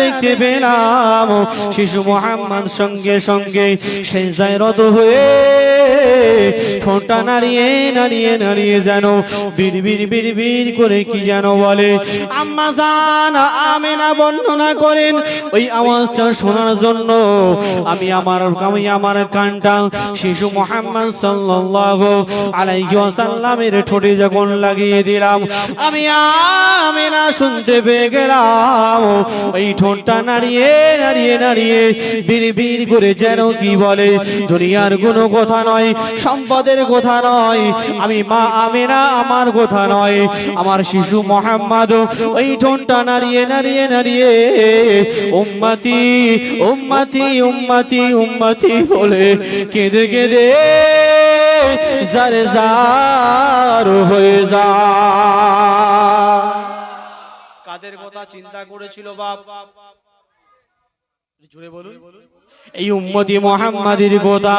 দেখতে পেলাম। শিশু মোহাম্মদ সঙ্গে সঙ্গে সেজদায় রত হয়ে ঠোঁটটা নাড়িয়ে নাড়িয়ে নাড়িয়ে যেন বীর বীর বীর বীর করে কি যেন বলে, আম্মা জান, আমেনা বর্ণনা করেন ওই আওয়াজটা শোনার জন্য আমি আমার আমি আমার কানটা শিশু মোহাম্মদ সাল্লাল্লাহু আলাইহি ওয়াসাল্লামের ঠোঁটে যখন লাগিয়ে দিলাম, আমি আমেনা শুনতে পেয়ে গেলাম। ওই ঠোঁটটা নাড়িয়ে নাড়িয়ে নাড়িয়ে বীর করে যেন কি বলে? দুনিয়ার কোনো কথা নয়, সম্পদের কথা নয়, আমি মা আমেনা, আমার কথা নয়। আমার শিশু মোহাম্মদ ওই ঠোঁটটা নাড়িয়ে নাড়িয়ে নাড়িয়ে, উম্মতি উম্মতি উম্মতি উম্মতি বলে কেঁদে কেঁদে জারে জার হয়ে যা কাদের কথা চিন্তা করেছিল বাপ। জুড়ে বলুন। এই উম্মতি মোহাম্মদের কথা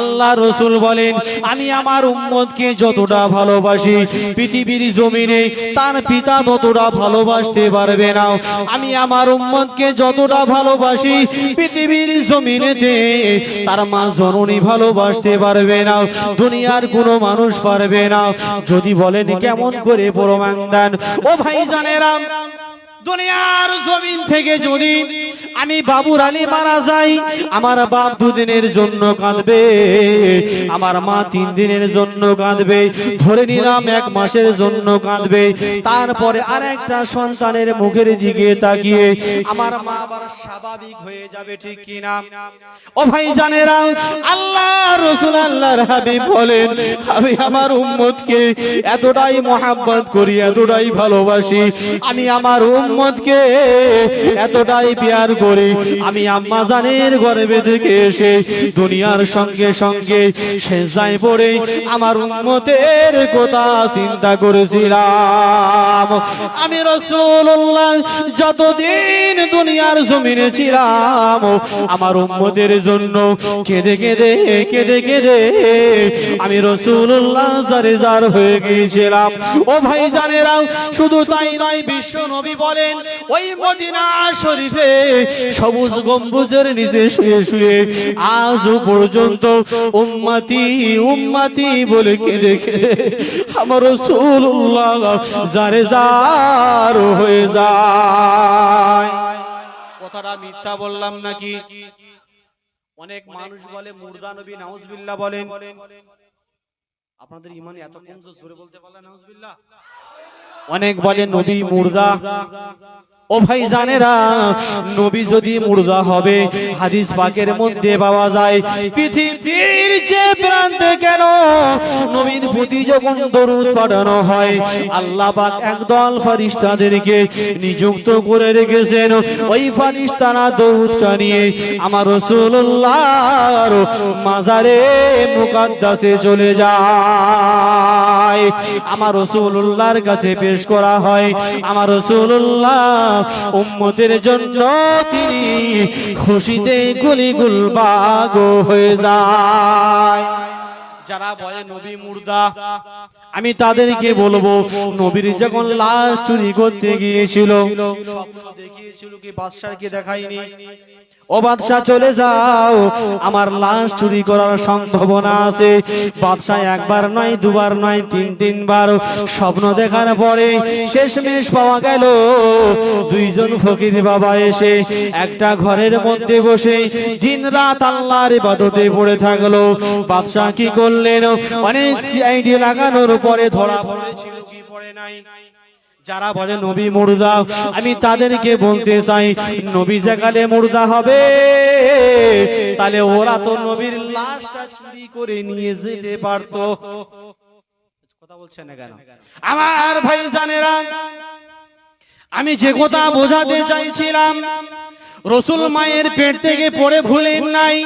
আল্লাহ রসুল বলেন, আমি আমার উম্মতকে যতটা ভালোবাসি, পৃথিবীর জমিনে তার পিতা ততটা ভালোবাসতে পারবে না। আমি আমার উম্মতকে যতটা ভালোবাসি, পৃথিবীর জমিনেতে তার মা জননী ভালোবাসতে পারবে না, দুনিয়ার কোনো মানুষ পারবে না। যদি বলেন, কেমন করে প্রমাণ দেন? ও ভাই জানেরাম দুনিয়ার জমিন থেকে যদি আমি বাবুর আলী মারা যাই, আমার বাপ দুদিনের জন্য কাঁদবে, আমার মা তিন দিনের জন্য কাঁদবে, ধরে নিলাম এক মাসের জন্য কাঁদবে। তারপরে আর একটা সন্তানের মুখের দিকে তাকিয়ে আমার মা আবার স্বাভাবিক হয়ে যাবে ঠিক কিনা? ও ভাই জানেরা আল্লাহ রসুল আল্লাহর হাবিব বলেন, আমি আমার উম্মতকে এতটাই মোহাব্বত করি, এতটাই ভালোবাসি, আমি আমার উম্মতকে এতটাই আমি আম্মা জানের গর্বে থেকে এসে দুনিয়ার সঙ্গে সঙ্গে শেষদায় পড়ে আমার কথা চিন্তা করেছিলাম। আমি রসুল্লাহ যতদিন দুনিয়ার জমিনে ছিলাম, আমার উম্মতের জন্য কেঁদে কেঁদে কেঁদে কেঁদে আমি রসুল্লাহ জারে জার হয়ে গিয়েছিলাম। ও ভাই জানেরাও শুধু তাই নয়, বিশ্ব নবী বলেন, ওই মদিনা শরীফে সবুজ গম্বুজের নিচে শুয়ে শুয়ে আজও পর্যন্ত উম্মাতি উম্মাতি বলে কেঁদে কেঁদে আমার রসুল্লাহ জারে জার হয়ে যায়। কথাটা মিথ্যা বললাম নাকি? অনেক মানুষ বলে, মুর্দা নবী নাউজবিল্লাহ বলেন। আপনাদের ইমান এত কম জোরে বলতে পারলেন, নাউজবিল্লাহ? অনেক বলে নবী মুর্দা। ও ভাই জানেরা নবী যদি মুর্দা হবে হাদিস পাকের মধ্যে পাওয়া যায় পৃথিবীর যে প্রান্তে প্রতি যখন দরুদ পাঠানো হয়, আল্লাহ পাক একদল ফারিস্তাদেরকে নিযুক্ত করে রেখেছেন। ওই ফারিস্তারা দরুদটা নিয়ে আমার রাসূলুল্লাহর মাজারে মুকাদ্দাসে চলে যায়। আমার রাসূলুল্লাহর কাছে পেশ করা হয়, আমার রাসূলুল্লাহ উম্মতের জন্য তিনি খুশিতে গুলি গুলবাগ হয়ে যায়। যারা বলে নবী মুর্দা আমি তাদেরকে বলব নবীর যখন লাশ চুরি করতে গিয়েছিল দেখিয়েছিল কি বাদশাহকে দেখায়নি? ও বাদশাহ চলে যাও আমার লাশ চুরি করার সম্ভাবনা আছে। বাদশাহ একবার নয় দুবার নয় তিন তিনবার স্বপ্ন দেখার পরে শেষমেশ পাওয়া গেল। দুইজন ফকির বাবা এসে একটা ঘরের মধ্যে বসে দিন রাত আল্লাহর ইবাদতে পড়ে থাকল। বাদশাহ কি করলেন? অনেক সিআইডি লাগানোর পরে ধরা পড়েছিল, কি পড়ে নাই? যারা বলে নবী মুর্দা, আমি তাদেরকে বলতে চাই, নবী যেখানে মুর্দা হবে। তাহলে ওরা তো নবীর লাশটা চুরি করে নিয়ে যেতে পারতো। কথা বলছেন কেন? আমার ভাই জানেরা আমি যে কথা বোঝাতে চাইছিলাম, রসুল মায়ের পেট থেকে পড়ে ভুলেন নাই।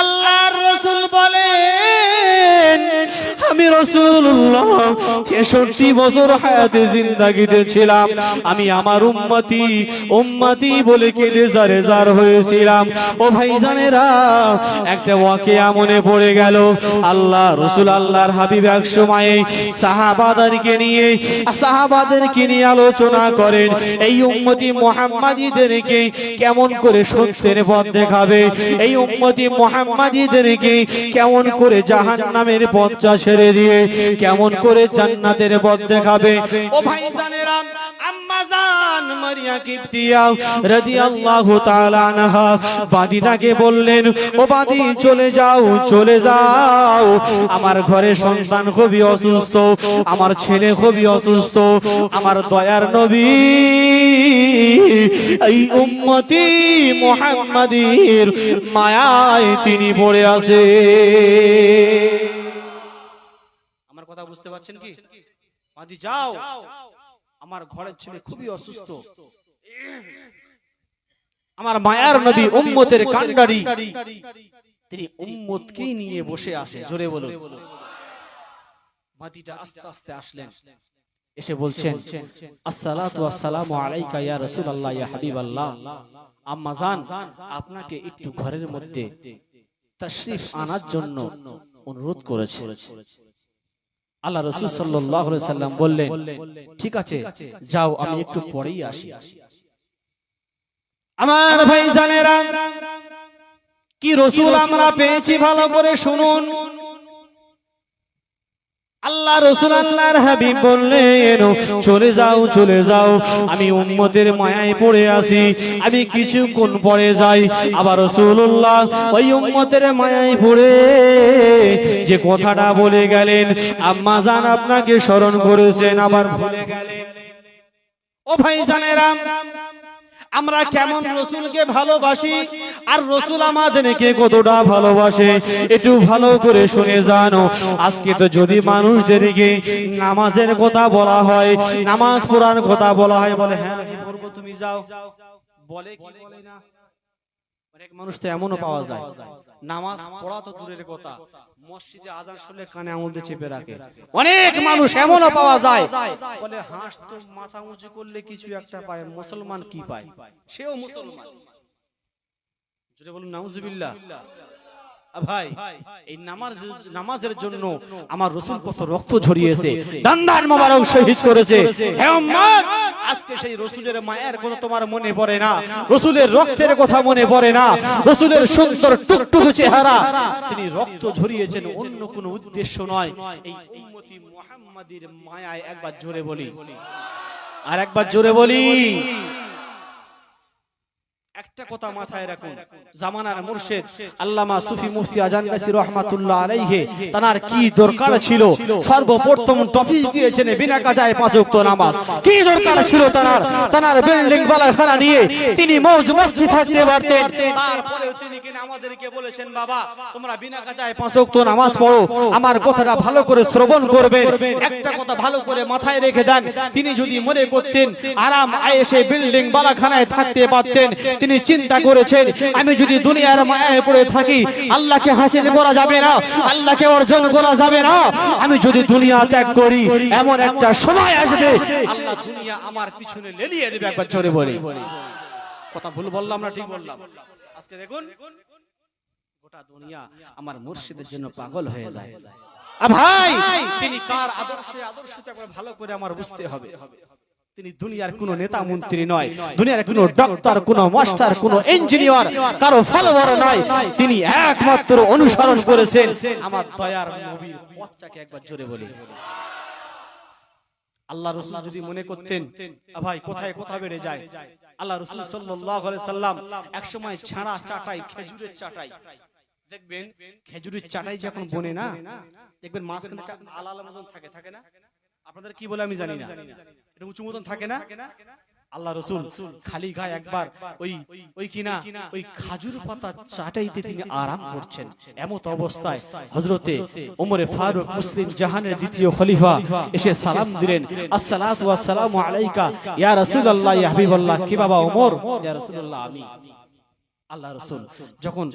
আল্লাহর রসুল বলেন আমি রসুল্লাহ ছেষট্টি বছর হায়াতে জিন্দাগিতে ছিলাম। আমি আমার উম্মতি উম্মতি বলে কেঁদে জারে জার হয়েছিলাম। ও ভাইজানেরা, একটা ওয়াকিয়া মনে পড়ে গেল। আল্লাহ, রসুল আল্লাহর হাবিব এক সময়ে সাহাবাদেরকে নিয়ে সাহাবাদেরকে নিয়ে আলোচনা করেন, এই উম্মতি মোহাম্মদীদেরকে কেমন করে সত্যের পথ দেখাবে? এই উম্মতি মোহাম্মদীদেরকে কেমন করে জাহান্নামের পথটা ছেড়ে দিয়ে কেমন করে জান্নাতের পথ দেখাবে? ও আনহা বাদীটাকে বললেন, ও চলে যাও চলে যাও। আমার ঘরে সন্তান খুবই অসুস্থ, আমার ছেলে খুবই অসুস্থ, আমার দয়ার নবী এই উম্মতি মুহাম্মাদির মায়ায় তিনি পড়ে আছে। বুঝতে পারছেন কি? বাদি যাও। আমার ঘরের ছেলে খুবই অসুস্থ। আমার মায়ার নবী উম্মতের কান্ডারি। তিনি উম্মতকেই নিয়ে বসে আছে জোরে বলুন। মাদিটা আস্তে আস্তে আসলেন। এসে বলছেন আসসালাতু আসসালামু আলাইকা ইয়া রাসূলুল্লাহ ইয়া হাবিবাল্লাহ। আম্মা জান আপনাকে একটু ঘরের মধ্যে তাশরিফ আনার জন্য অনুরোধ করেছে। আল্লাহ রসুল সাল্লাম বললেন ঠিক আছে যাও আমি একটু পরেই আসি। আমার ভাই জানেরা কি রসুল আমরা পেয়েছি ভালো করে শুনুন। আল্লাহ রসুল আল্লাহর হাবিব বললেন, চলে যাও চলে যাও। আমি উম্মতের মায়ায় পড়ে আসি আমি কিছুক্ষণ পরে যাই। আবার রসুল্লাহ ওই উম্মতের মায়ায় পড়ে যে কথাটা বলে গেলেন, আম্মা জান আপনাকে স্মরণ করেছেন, আবার ভুলে গেলেন। ও ভাই জানেরা আমরা কেমন রসুলকে ভালোবাসি? আর রসুল আমাদেরকে কতটা ভালোবাসে? একটু ভালো করে শুনে জানো। আজকে তো যদি মানুষদেরকে নামাজের কথা বলা হয় নামাজ পড়ার কথা বলা হয় বলে হ্যাঁ তুমি যাও। বলে কি বলে না? অনেক মানুষ তো এমনও পাওয়া যায়। নামাজ পড়া তো দূরের কথা। মসজিদে আজান শুনলে কানে আঙুল দিয়ে চেপে রাখে। অনেক মানুষ এমনও পাওয়া যায়। বলে হাঁস তো মাথা উঁচু করলে কিছু একটা পায় মুসলমান কি পায়? সেও মুসলমান। যদি বলুন নাউজুবিল্লাহ। ভাই এই নামাজ নামাজের জন্য আমার রসুল কত রক্ত ঝরিয়েছে দান্দার মোবারক শহীদ করেছে। হে উম্মত আজকে সেই রসুলের মায়ের কথা তোমার মনে পড়ে না। রসুলের রক্তের কথা মনে পড়ে না। রসুলের সুন্দর টুকটুকু চেহারা। তিনি রক্ত ঝরিয়েছেন অন্য কোনো উদ্দেশ্য নয়। এই উম্মতি মুহাম্মাদির মায়ায় একবার জোরে বলি। আর একবার জোরে বলি। একটা কথা মাথায় রাখুন। জামানার মুর্শিদ আল্লামা সুফি মুফতি আজান গাছি রহমাতুল্লাহ আলাইহে তার কি দরকার ছিল? সর্বপ্রথম টপিস দিয়েছেন বিনা কাজায় পাঁচ ওয়াক্ত নামাজ। কি দরকার ছিল তার? তার বিল্ডিং বালা খানা নিয়ে তিনি মৌজ মস্তি থাকতে পারতেন। তারপরেও তিনি কিনা আমাদেরকে বলেছেন বাবা তোমরা বিনা কাজায় পাঁচ ওয়াক্ত নামাজ পড়ো। আমার কথাটা ভালো করে শ্রবণ করবেন। একটা কথা ভালো করে মাথায় রেখে দেন। তিনি যদি মনে করতেন আরাম আয়েসে বিল্ডিং বালাখানায় থাকতে পারতেন। তিনি চিন্তা করেছেন, আমি যদি দুনিয়ার মায়ায় পড়ে থাকি, আল্লাহকে হাসিল করা যাবে না, আল্লাহকে অর্জন করা যাবে না। আমি যদি দুনিয়া ত্যাগ করি, এমন একটা সময় আসবে, আল্লাহ দুনিয়া আমার পিছনে লেলিয়ে দেবে, একবার জোরে বলি। কথা ভুল বললাম না, ঠিক বললাম। আজকে দেখুন, গোটা দুনিয়া আমার মুর্শিদের জন্য পাগল হয়ে যায়। ভাই, তিনি কার আদর্শে একবার ভালো করে আমার বুঝতে হবে। তিনি দুনিয়ার কোন নেতা মন্ত্রী নয়। দুনিয়ার কোন ডক্টর কোন মাস্টার কোন ইঞ্জিনিয়ার কারও ফলোয়ার নয়। তিনি একমাত্র অনুসরণ করেছেন। আমার দয়ার নবীর পথটাকে একবার জোরে বলি। আল্লাহ রসুল যদি মনে করতেন ভাই কোথায় কোথা বেড়ে যায়? আল্লাহ রসুল আলাইহি সাল্লাম এক সময় ছাড়া চাটাই খেজুরের চাটাই। দেখবেন খেজুরের চাটাই যখন বনে না দেখবেন মাঝখানে আলাল মতন থাকে থাকে না? আপনাদের কি বলে আমি জানি না। এটা উঁচু মতন থাকে না? আল্লাহ রসুল খালি গায়ে একবার ওই ওই কিনা ওই খাজুর পাতা চাটাইতে তিনি আরাম করছেন। এমত অবস্থায় হজরতে ওমরে ফারুক মুসলিম জাহানের দ্বিতীয় খলিফা এসে সালাম দিলেন। আসসালাতু ওয়াসসালামু আলাইকা। ইয়া রাসূলুল্লাহ, ইয়া হাবিবাল্লাহ, কি বাবা ওমর? ইয়া রাসূলুল্লাহ আমি আল্লাহ রসুল। যখন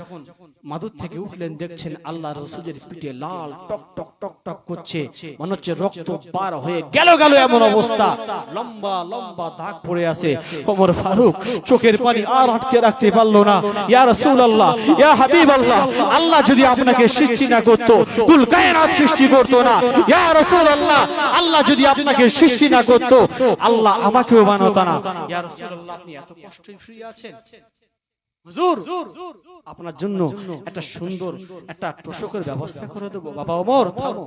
মাদুর থেকে উঠলেন দেখছেন আল্লাহ রসুলের পিঠে লাল টক টক টক টক করছে। মনে হচ্ছে রক্ত পার হয়ে গেল গেল এমন অবস্থা। লম্বা লম্বা দাগ পড়ে আছে। ওমর ফারুক চোখের পানি আর আটকে রাখতে পারল না। ইয়া রসুল আল্লাহ ইয়া হাবিব আল্লাহ আল্লাহ যদি আপনাকে সৃষ্টি না করতো কুল কায়নাত সৃষ্টি করতো না। ইয়া রসুল আল্লাহ আল্লাহ যদি আপনাকে সৃষ্টি না করতো আল্লাহ আমাকেও বানাতো না। ইয়া রসুল আল্লাহ আপনি এত কষ্টই ফ্রি আছেন হুজুর আপনার জন্য একটা সুন্দর একটা তোষকের ব্যবস্থা করে দেবো। বাবা ওমর থামো।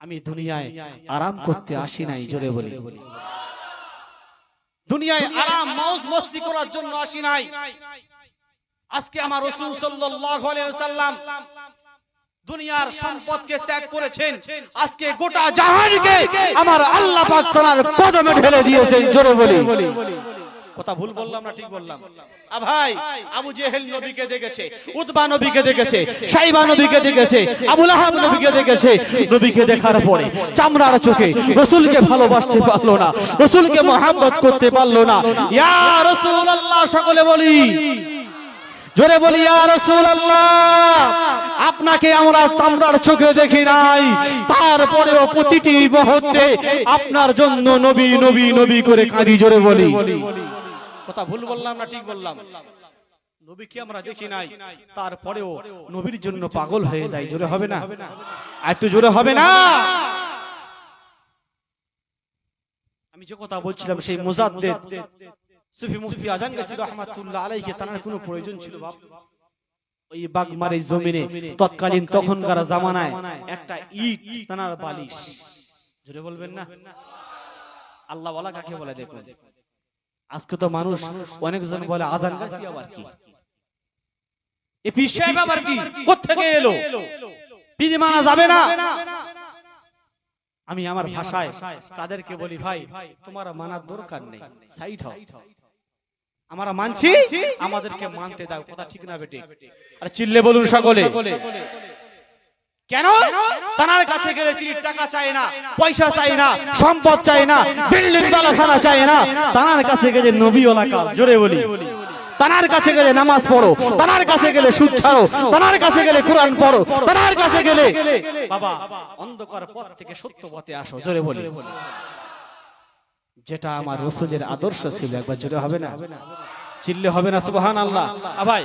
আমি দুনিয়ায় আরাম করতে আসি নাই জোরে বলি। দুনিয়ায় আরাম মৌজ মস্তি করার জন্য আসি নাই। আজকে আমার রসুল সাল্লাল্লাহু আলাইহি ওয়াসাল্লাম দুনিয়ার সম্পদকে ত্যাগ করেছেন। আজকে গোটা জাহানকে আমার আল্লাহ পাক তার কদমে ঢেলে দিয়েছেন জোরে বলি। কথা ভুল বললাম না ঠিক বললাম ভাই আবু জেহেল নবীকে দেখেছে উতবা নবীকে দেখেছে সাইবা নবীকে দেখেছে আবুল আহাব নবীকে দেখেছে নবীকে দেখার পরে চামড়ার চোখে রসুলকে ভালোবাসতে পারল না রসুলকে মহাব্বত করতে পারল না। ইয়া রাসূলুল্লাহ সকলে বলি। জোরে বলি রাসূলুল্লাহ আপনাকে আমরা চামড়ার চোখে দেখি নাই তারপরেও প্রতিটি মুহূর্তে আপনার জন্য নবী নবী নবী করে কাঁদি জোরে বলি। কথা ভুল বললাম না ঠিক বললাম? নবীকে আমরা দেখি নাই? তারপরেও নবীর জন্য পাগল হয়ে যায়, জোরে হবে না? আর একটু জোরে হবে না? আমি যে কথা বলছিলাম সেই মুজাদ্দেদ, সুফি মুফতি আজান গাছি রহমাতুল্লাহ আলাইহি, তার কোনো প্রয়োজন ছিল বাপ? ওই বাগমার জমিনে, তৎকালীন তখনকার জামানায় একটা ইট তানার বালিশ। জোরে বলবেন না? আল্লাহ ওয়ালা কাকে বলে দেখুন? আজকে তো মানুষ অনেকজন বলে আজান গাছি আবার কি? এ পীর সাহেব আবার কি? কোত্থেকে এলো? পীর মানা যাবে না? আমি আমার ভাষায় তাদেরকে বলি ভাই তোমার মানার দরকার নেই। সাইড হও। আমরা মানছি? আমাদেরকে মানতে দাও কথা ঠিক না বেটে আর চিল্লে বলুন সকলে। কেন? তানার কাছে গেলে তিনি টাকা চায় না, পয়সা চায় না, সম্পদ চায় না, বিল্ডিং বালাখানা চায় না। তানার কাছে গেলে নবীওয়ালা কাজ, জোরে বলি। তানার কাছে গেলে নামাজ পড়ো, তানার কাছে গেলে সুদ ছাড়ো, তানার কাছে গেলে কোরআন পড়ো, তানার কাছে গেলে বাবা, অন্ধকার পথ থেকে সত্য পথে আসো, জোরে বলি। যেটা আমার রসুলের আদর্শ ছিল, একবার জোরে হবে না? চিল্লে হবে না সুবাহান আল্লাহ ভাই,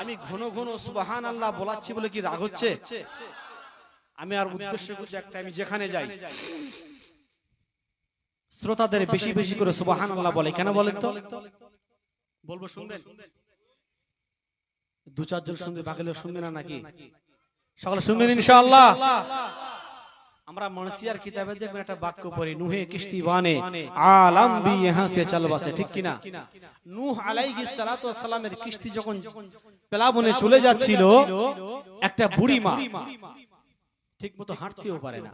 আমি ঘন ঘন সুবাহান আল্লাহ বলাচ্ছি বলে কি রাগ হচ্ছে? আমি আর উদ্দেশ্য করছি একটা আমি যেখানে যাই। শ্রোতাদের বেশি বেশি করে সুবাহান আল্লাহ বলে। কেন বলেন তো? বলব শুনবেন? দু চারজন শুনবে বাকিদের শুনবে না নাকি? সকলে শুনবেন ইনশাআল্লাহ। আমরা মনসিয়ার কিতাবে দেখবেন একটা বাক্য পড়ি নুহে কিস্তি বানে আলাম বি ইহা সে চল বাসে ঠিক কিনা? নূহ আলাইহিস সালাতু ওয়াস সালামের কিস্তি যখন পেলাবনে চলে যাচ্ছিল একটা বুড়ি মা ঠিক মতো হাঁটতেও পারে না।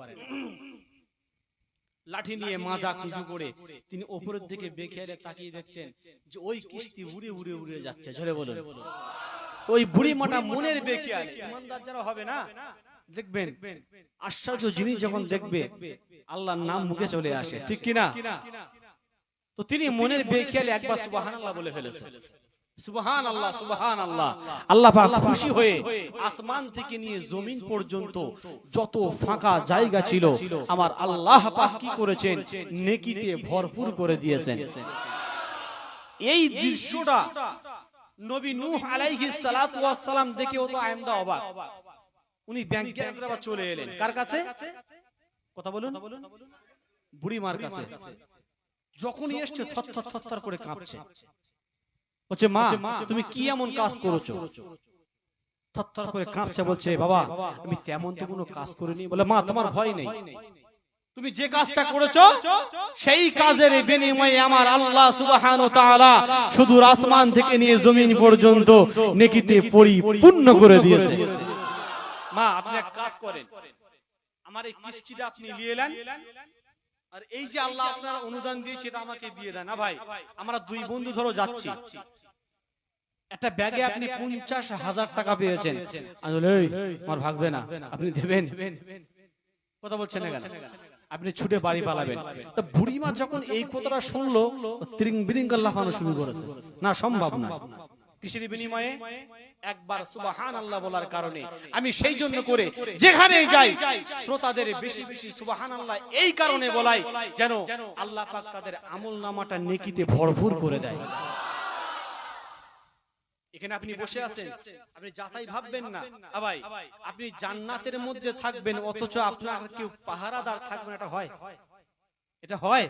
লাঠি নিয়ে মাজা কুচু করে তিনি ওপরের দিকে বেখেয়ালে তাকিয়ে দেখছেন যে ওই কিস্তি উড়ে উড়ে উড়ে যাচ্ছে ঝরে বলুন। ওই বুড়ি মাটা মনের বেখেয়ালে ইমানদার যারা হবে না দেখবেন আশ্চর্য জিনিস যখন দেখবে আল্লাহর নাম মুখে চলে আসে। ঠিক কিনা? তো তিনি মনের বেখেয়ালে একবার সুবহানাল্লাহ বলে ফেলেছেন। সুবহান আল্লাহ সুবহান আল্লাহ আল্লাহ পাক খুশি হয়ে আসমান থেকে নিয়ে জমিন পর্যন্ত যত ফাঁকা জায়গা ছিল আমার আল্লাহ পাক কি করেছেন? নেকিতে ভরপুর করে দিয়েছেন। এই দৃশ্যটা নবী নূহ আলাইহিস সালাতু ওয়াস সালাম দেখে ও তো আয়মদা অবাক। উনি ব্যাংকে চলে এলেন। কার কাছে? কথা বলুন। বুড়ি মার কাছে। যখনই এসছে থর থর থর থর করে কাঁপছে। বলছে মা তুমি কি এমন কাজ করেছ? থরথর করে কাঁপছে বলছে বাবা আমি তেমন তো কোনো কাজ করিনি। বলে মা তোমার ভয় নেই। তুমি যে কাজটা করেছ সেই কাজের বিনিময়ে আমার আল্লাহ তাআলা শুধু আসমান থেকে নিয়ে জমিন পর্যন্ত নেকিতে পরিপূর্ণ করে দিয়েছে। মা আপনি এক কাজ করেন। আমার এই কিস্তিটা আপনি নিয়ে এলেন। আর এই যে আল্লাহ আপনার অনুদান দিয়েছে এটা আমাকে দিয়ে দেন। না ভাই আমরা দুই বন্ধু ধরো যাচ্ছি। একটা ব্যাগে আপনি পঞ্চাশ হাজার টাকা পেয়েছেন। আমি বলি, "এই, আমার ভাগবে না। আপনি দেবেন? কথা বলছেন না কেন? আপনি ছুটে বাড়ি পালাবেন। তা বুড়িমা যখন এই কথাটা শুনলো ত্রিং বিরিং লাফানো শুরু করেছে। না সম্ভব না। কিসের বিনিময়ে? একবার সুবাহান আল্লাহ বলার কারণে। আমি সেই জন্য করে যেখানে যাই শ্রোতাদের বেশি বেশি সুবাহান আল্লাহ এই কারণে বলাই যেন আল্লাহ পাক তাদের আমল নামাটা নেকিতে ভরপুর করে দেয়। এখানে আপনি বসে আছেন। আপনি যাতাই ভাববেন না। ভাই আপনি জান্নাতের মধ্যে থাকবেন অথচ আপনার কেউ পাহারাদার থাকবেন এটা হয়। এটা হয়।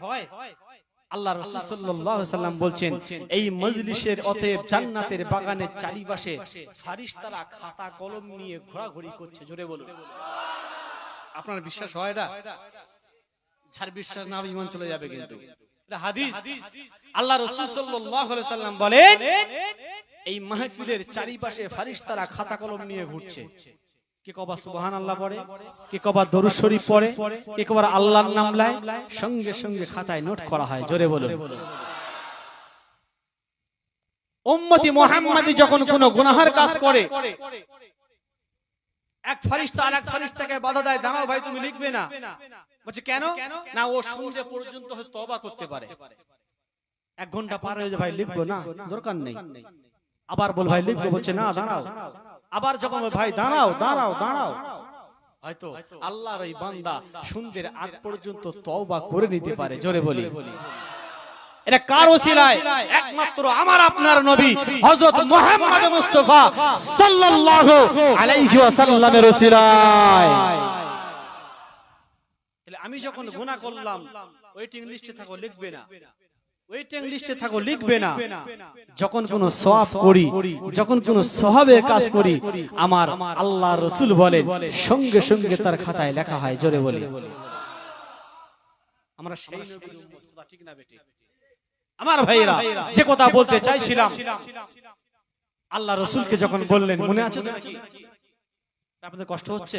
আল্লাহ রাসূল আলাইহি সাল্লাম বলছেন এই মজলিসের অতএব জান্নাতের বাগানের চারিপাশে ফারিস্তারা খাতা কলম নিয়ে ঘোরাঘুরি করছে জোরে বলুন। আপনার বিশ্বাস হয় না? যার বিশ্বাস না ইমান চলে যাবে কিন্তু। হাদিস। আল্লাহ রাসূল আলাইহি সাল্লাম বলেন এই মাহফিলের চারিপাশে ফারিস্তারা খাতা কলম নিয়ে ঘুরছে। কে কবা সুবহান আল্লাহ পড়ে কে কবা দরুদ শরীফ পড়ে কে কবার আল্লাহর নাম লয় সঙ্গে সঙ্গে খাতায় নোট করা হয় জোরে বলুন। উম্মতি মুহাম্মাদি যখন কোনো গুনাহের কাজ করে এক ফারিস্তা আর এক ফারিস্তাকে বাধা দেয় দাঁড়াও ভাই তুমি লিখবে না। বলছে কেন? না ও সন্ধ্যে পর্যন্ত তওবা করতে পারে। এক ঘণ্টা পার হয়ে যায় ভাই লিখব না? দরকার নেই। আবার বল ভাই লিখব বলছে না দাঁড়াও। আবার যখন ভাই দাঁড়াও দাঁড়াও দাঁড়াও হয়তো আল্লাহর ওই বান্দা সুন্দের আগ পর্যন্ত তওবা করে নিতে পারে জোরে বলি। এটা কার ওসিলায়? একমাত্র আমার আপনার নবী হযরত মুহাম্মদ মুস্তাফা সাল্লাল্লাহু আলাইহি ওয়াসাল্লামের ওসিলায়। আমি যখন গুনাহ করলাম ওয়েটিং লিস্টে থাকো লিখবে না। ওয়েটিং লিস্টে থাকো লিখবে না। যখন কোনো সওয়াব করি যখন কোনো সওয়াবের কাজ করি আমার আল্লাহ রসুল বলেন সঙ্গে সঙ্গে তার খাতায় লেখা হয় জোরে বলি। আমরা সেই ঠিক না বেটি আমার ভাইরা যে কথা বলতে চাইছিলাম আল্লাহ রসুলকে যখন বললেন মনে আছে নাকি? আপনাদের কষ্ট হচ্ছে।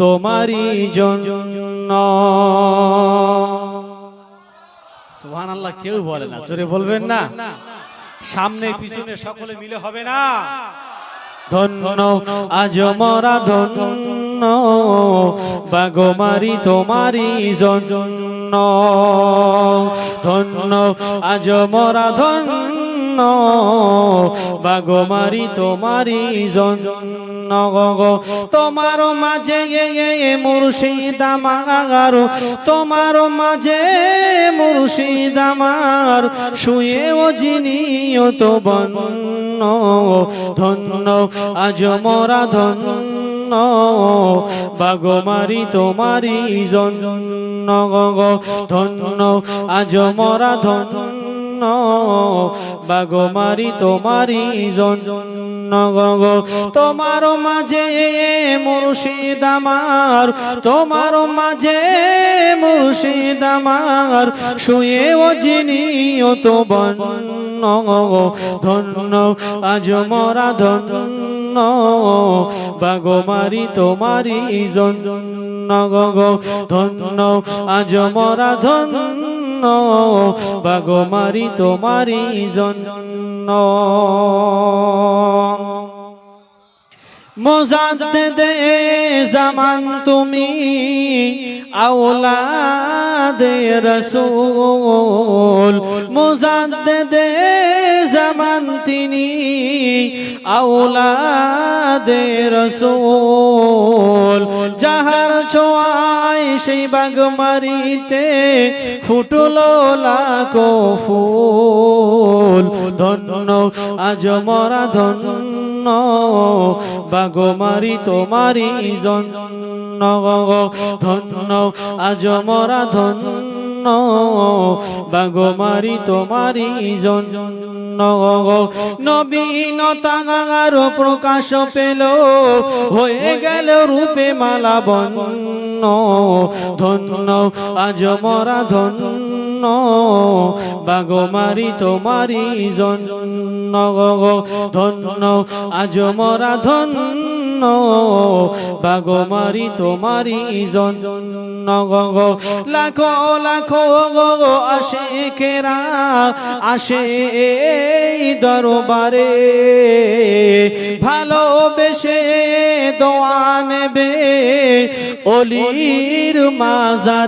তোমারি জন্য। আল্লাহ কেউ বলে না জোরে বলবেন না। সামনে পিছনে সকলে মিলে হবে না। ধন্য আজ মরা ধন্য বাগমারি তোমারি জন্য। ধন্য আজ মরা ধন্য বাগমারি তোমারি জন্য। গো তোমার মাঝে মুর্শিদ আমার। তোমার মাঝে মুর্শিদ আমার শুয়ে ও জিনিও তো বন্য। ধন্য, আজ মরা ধন্য, বাগমারি তোমারি জন্য ধন্য, আজ মরা ধন্য। বাগমারি তোমারি জন্য তোমার মাঝে মুর্শিদ আমার, তোমার মাঝে মুর্শিদ আমার। শুয়ে ও জিনিও তো বন্য ধন্য, আজ মরা ধন্য। বাগমারি তোমারি জন্য ধন্য, আজ মরা ধন্য। বাগমারি তোমারি জন্য। দে জামান তুমি আওলাদে রসুল। মোজাদ্দেদে জামান তিনি আওলাদে রসুল। যাহার ছোঁয়ায় সেই বাগমারিতে ফুটলো লাখো ফুল। ধন্য, আজ মরা ধন্য বাগমারি তোমারি জন্য। ধন্য, আজ মরা ধন্য বাগমারি তোমারি জন্য। নবীনতাগার প্রকাশ পেল। হয়ে গেল রূপে মালা বন্য ধন্য, আজ মরা ধন্য। বাগমারি তোমারি জন্য। ধন্য, আজ মরা ধন্য। বাগমারি তোমারি জন্য লাখো লাখো আসে কেরা আসে দরবারে ভালোবেসে দোয়া নেবে। অলির মাজার